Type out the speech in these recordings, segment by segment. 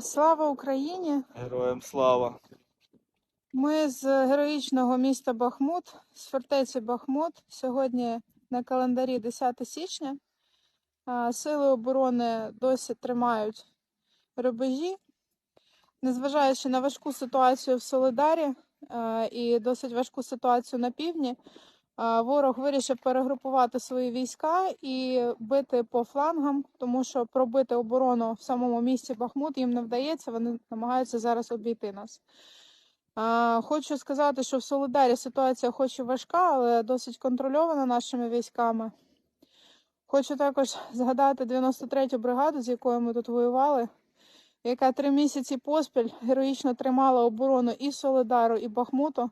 Слава Україні! Героям слава. Ми з героїчного міста Бахмут, з фортеці Бахмут. Сьогодні на календарі 10 січня. Сили оборони досі тримають рубежі. Незважаючи на важку ситуацію в Солидарі і досить важку ситуацію на півдні, ворог вирішив перегрупувати свої війська і бити по флангам, тому що пробити оборону в самому місті Бахмут їм не вдається. Вони намагаються зараз обійти нас. Хочу сказати, що в Солидарі ситуація хоч і важка, але досить контрольована нашими військами. Хочу також згадати 93-ю бригаду, з якою ми тут воювали, яка три місяці поспіль героїчно тримала оборону і Солидару, і Бахмуту,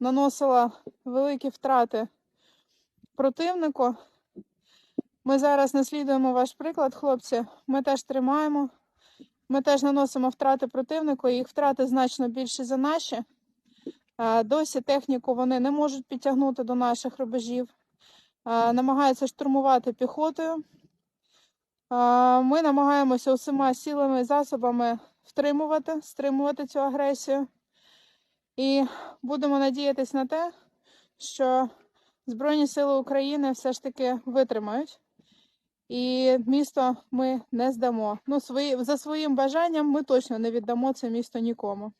наносила великі втрати противнику. Ми зараз наслідуємо ваш приклад, хлопці. Ми теж тримаємо. Ми теж наносимо втрати противнику, їх втрати значно більші за наші. Досі техніку вони не можуть підтягнути до наших рубежів, намагаються штурмувати піхотою. Ми намагаємося усіма силами і засобами втримувати, стримувати цю агресію. І будемо надіятися на те, що Збройні Сили України все ж таки витримають. І місто ми не здамо. Ну, свої, за своїм бажанням ми точно не віддамо це місто нікому.